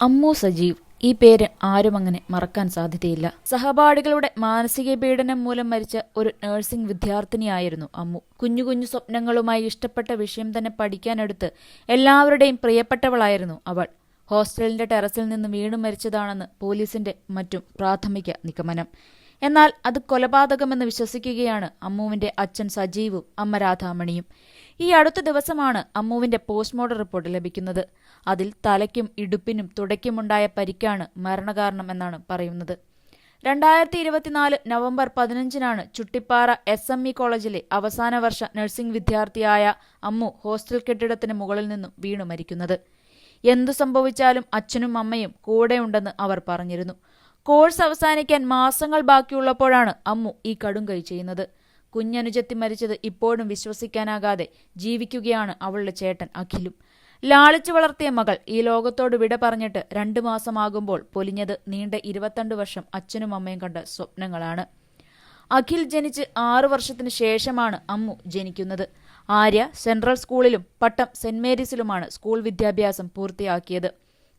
അമ്മു സജീവ്. ഈ പേര് ആരും അങ്ങനെ മറക്കാൻ സാധ്യതയില്ല. സഹപാഠികളുടെ മാനസിക പീഡനം മൂലം മരിച്ച ഒരു നഴ്സിംഗ് വിദ്യാർത്ഥിനിയായിരുന്നു അമ്മു. കുഞ്ഞു കുഞ്ഞു സ്വപ്നങ്ങളുമായി ഇഷ്ടപ്പെട്ട വിഷയം തന്നെ പഠിക്കാനെടുത്ത് എല്ലാവരുടെയും പ്രിയപ്പെട്ടവളായിരുന്നു അവൾ. ഹോസ്റ്റലിന്റെ ടെറസിൽ നിന്ന് വീണു മരിച്ചതാണെന്ന് പോലീസിന്റെ മറ്റും പ്രാഥമിക നിഗമനം. എന്നാൽ അത് കൊലപാതകമെന്ന് വിശ്വസിക്കുകയാണ് അമ്മുവിന്റെ അച്ഛൻ സജീവും അമ്മ രാധാമണിയും. ഈ അടുത്ത ദിവസമാണ് അമ്മുവിന്റെ പോസ്റ്റ്മോർട്ടം റിപ്പോർട്ട് ലഭിക്കുന്നത്. അതിൽ തലയ്ക്കും ഇടുപ്പിനും തുടയ്ക്കുമുണ്ടായ പരിക്കാണ് മരണകാരണം എന്നാണ് പറയുന്നത്. രണ്ടായിരത്തി ഇരുപത്തിനാല് നവംബർ പതിനഞ്ചിനാണ് ചുട്ടിപ്പാറ എസ് എം ഇ കോളേജിലെ അവസാന വർഷ നഴ്സിംഗ് വിദ്യാർത്ഥിയായ അമ്മു ഹോസ്റ്റൽ കെട്ടിടത്തിന് മുകളിൽ നിന്നും വീണു മരിക്കുന്നത്. എന്തു സംഭവിച്ചാലും അച്ഛനും അമ്മയും കൂടെയുണ്ടെന്ന് അവർ പറഞ്ഞിരുന്നു. കോഴ്സ് അവസാനിക്കാൻ മാസങ്ങൾ ബാക്കിയുള്ളപ്പോഴാണ് അമ്മു ഈ കടുംകൈ ചെയ്യുന്നത്. കുഞ്ഞനുജത്തി മരിച്ചത് ഇപ്പോഴും വിശ്വസിക്കാനാകാതെ ജീവിക്കുകയാണ് അവളുടെ ചേട്ടൻ അഖിലും. ലാളിച്ചു വളർത്തിയ മകൾ ഈ ലോകത്തോട് വിട പറഞ്ഞിട്ട് രണ്ടു മാസമാകുമ്പോൾ പൊലിഞ്ഞത് നീണ്ട ഇരുപത്തിരണ്ട് വർഷം അച്ഛനും അമ്മയും കണ്ട സ്വപ്നങ്ങളാണ്. അഖിൽ ജനിച്ച് ആറു വർഷത്തിന് ശേഷമാണ് അമ്മു ജനിക്കുന്നത്. ആര്യ സെൻട്രൽ സ്കൂളിലും പട്ടം സെന്റ് മേരീസിലുമാണ് സ്കൂൾ വിദ്യാഭ്യാസം പൂർത്തിയാക്കിയത്.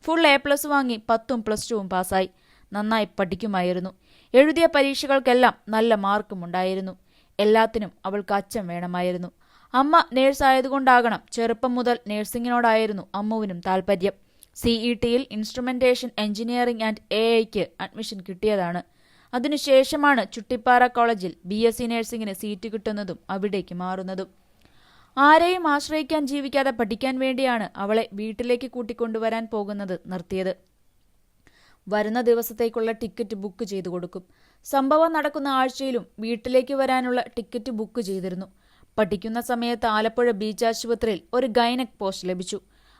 ഫുൾ എ പ്ലസ് വാങ്ങി പത്തും പ്ലസ് ടുവും പാസ്സായി. നന്നായി പഠിക്കുമായിരുന്നു. എഴുതിയ പരീക്ഷകൾക്കെല്ലാം നല്ല മാർക്കും ഉണ്ടായിരുന്നു എല്ലാത്തിനും അവൾക്ക് അച്ഛൻ വേണമായിരുന്നു. അമ്മ നേഴ്സ് ആയതുകൊണ്ടാകണം ചെറുപ്പം മുതൽ നേഴ്സിംഗിനോടായിരുന്നു അമ്മുവിനും താൽപ്പര്യം സിഇ ടിയിൽ ഇൻസ്ട്രുമെന്റേഷൻ എഞ്ചിനീയറിംഗ് ആൻഡ് എ ഐക്ക് അഡ്മിഷൻ കിട്ടിയതാണ്. അതിനുശേഷമാണ് ചുട്ടിപ്പാറ കോളേജിൽ ബി എസ് സി നഴ്സിംഗിന് സീറ്റ് കിട്ടുന്നതും അവിടേക്ക് മാറുന്നതും. ആരെയും ആശ്രയിക്കാൻ ജീവിക്കാതെ പഠിക്കാൻ വേണ്ടിയാണ് അവളെ വീട്ടിലേക്ക് കൂട്ടിക്കൊണ്ടുവരാൻ പോകുന്നത് നിർത്തിയത്. വരുന്ന ദിവസത്തേക്കുള്ള ടിക്കറ്റ് ബുക്ക് ചെയ്തു കൊടുക്കും. സംഭവം നടക്കുന്ന ആഴ്ചയിലും വീട്ടിലേക്ക് വരാനുള്ള ടിക്കറ്റ് ബുക്ക് ചെയ്തിരുന്നു. പഠിക്കുന്ന സമയത്ത് ആലപ്പുഴ ബീച്ച് ആശുപത്രിയിൽ ഒരു ഗൈനക് പോസ്റ്റ് ലഭിച്ചു.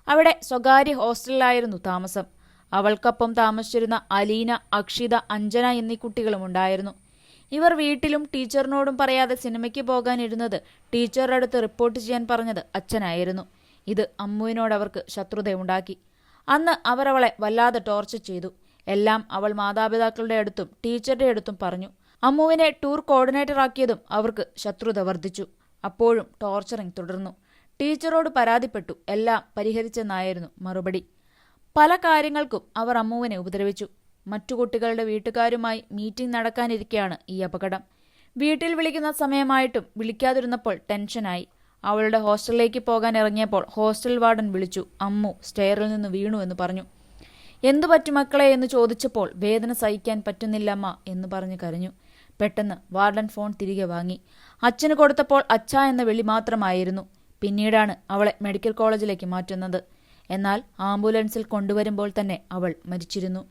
അവിടെ സ്വകാര്യ ഹോസ്റ്റലിലായിരുന്നു താമസം. അവൾക്കൊപ്പം താമസിച്ചിരുന്ന അലീന അക്ഷിത അഞ്ജന എന്നീ കുട്ടികളും ഉണ്ടായിരുന്നു. ഇവർ വീട്ടിലും ടീച്ചറിനോടും പറയാതെ സിനിമയ്ക്ക് പോകാനിരുന്നത് ടീച്ചറുടെ അടുത്ത് റിപ്പോർട്ട് ചെയ്യാൻ പറഞ്ഞത് അച്ഛനായിരുന്നു. ഇത് അമ്മുവിനോട് അവർക്ക് ശത്രുതയുണ്ടാക്കി. അന്ന് അവർ അവളെ വല്ലാതെ ടോർച്ചർ ചെയ്തു. എല്ലാം അവൾ മാതാപിതാക്കളുടെ അടുത്തും ടീച്ചറുടെ അടുത്തും പറഞ്ഞു. അമ്മുവിനെ ടൂർ കോർഡിനേറ്റർ ആക്കിയതും അവർക്ക് ശത്രുത വർദ്ധിച്ചു. അപ്പോഴും ടോർച്ചറിംഗ് തുടർന്നു. ടീച്ചറോട് പരാതിപ്പെട്ടു. എല്ലാം പരിഹരിച്ചെന്നായിരുന്നു മറുപടി. പല കാര്യങ്ങൾക്കും അവർ അമ്മുവിനെ ഉപദ്രവിച്ചു. മറ്റു കുട്ടികളുടെ വീട്ടുകാരുമായി മീറ്റിംഗ് നടക്കാനിരിക്കെയാണ് ഈ അപകടം. വീട്ടിൽ വിളിക്കുന്ന സമയമായിട്ടും വിളിക്കാതിരുന്നപ്പോൾ ടെൻഷനായി. അവളുടെ ഹോസ്റ്റലിലേക്ക് പോകാൻ ഇറങ്ങിയപ്പോൾ ഹോസ്റ്റൽ വാർഡൻ വിളിച്ചു. അമ്മു സ്റ്റെയറിൽ നിന്ന് വീണു എന്ന് പറഞ്ഞു. എന്തു പറ്റും മക്കളെ എന്ന് ചോദിച്ചപ്പോൾ വേദന സഹിക്കാൻ പറ്റുന്നില്ലമ്മ എന്ന് പറഞ്ഞു കരഞ്ഞു. പെട്ടെന്ന് വാർഡൻ ഫോൺ തിരികെ വാങ്ങി. അച്ഛന് കൊടുത്തപ്പോൾ അച്ഛ എന്ന വിളി മാത്രമായിരുന്നു. പിന്നീടാണ് അവളെ മെഡിക്കൽ കോളേജിലേക്ക് മാറ്റുന്നത്. എന്നാൽ ആംബുലൻസിൽ കൊണ്ടുവരുമ്പോൾ തന്നെ അവൾ മരിച്ചിരുന്നു.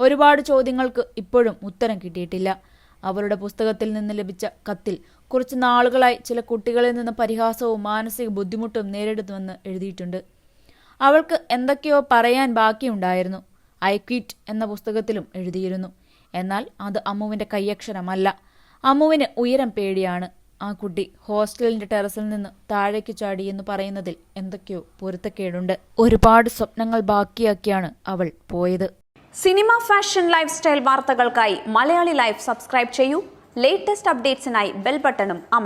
ഒരുപാട് ചോദ്യങ്ങൾക്ക് ഇപ്പോഴും ഉത്തരം കിട്ടിയിട്ടില്ല. അവരുടെ പുസ്തകത്തിൽ നിന്ന് ലഭിച്ച കത്തിൽ കുറച്ച് നാളുകളായി ചില കുട്ടികളിൽ നിന്ന് പരിഹാസവും മാനസിക ബുദ്ധിമുട്ടും നേരിടുന്നുവെന്ന് എഴുതിയിട്ടുണ്ട്. അവൾക്ക് എന്തൊക്കെയോ പറയാൻ ബാക്കിയുണ്ടായിരുന്നു. ഐ ക്വിറ്റ് എന്ന പുസ്തകത്തിലും എഴുതിയിരുന്നു. എന്നാൽ അത് അമ്മുവിന്റെ കൈയക്ഷരമല്ല. അമ്മുവിന് ഉയരം പേടിയാണ്. ആ കുട്ടി ഹോസ്റ്റലിന്റെ ടെറസിൽ നിന്ന് താഴേക്ക് ചാടി എന്ന് പറയുന്നതിൽ എന്തൊക്കെയോ പൊരുത്തക്കേടുണ്ട്. ഒരുപാട് സ്വപ്നങ്ങൾ ബാക്കിയാക്കിയാണ് അവൾ പോയത്. സിനിമ ഫാഷൻ ലൈഫ് സ്റ്റൈൽ വാർത്തകൾക്കായി മലയാളി ലൈഫ് സബ്സ്ക്രൈബ് ചെയ്യൂ. ലേറ്റസ്റ്റ് അപ്ഡേറ്റ്സിനായി ബെൽ ബട്ടണും അമർ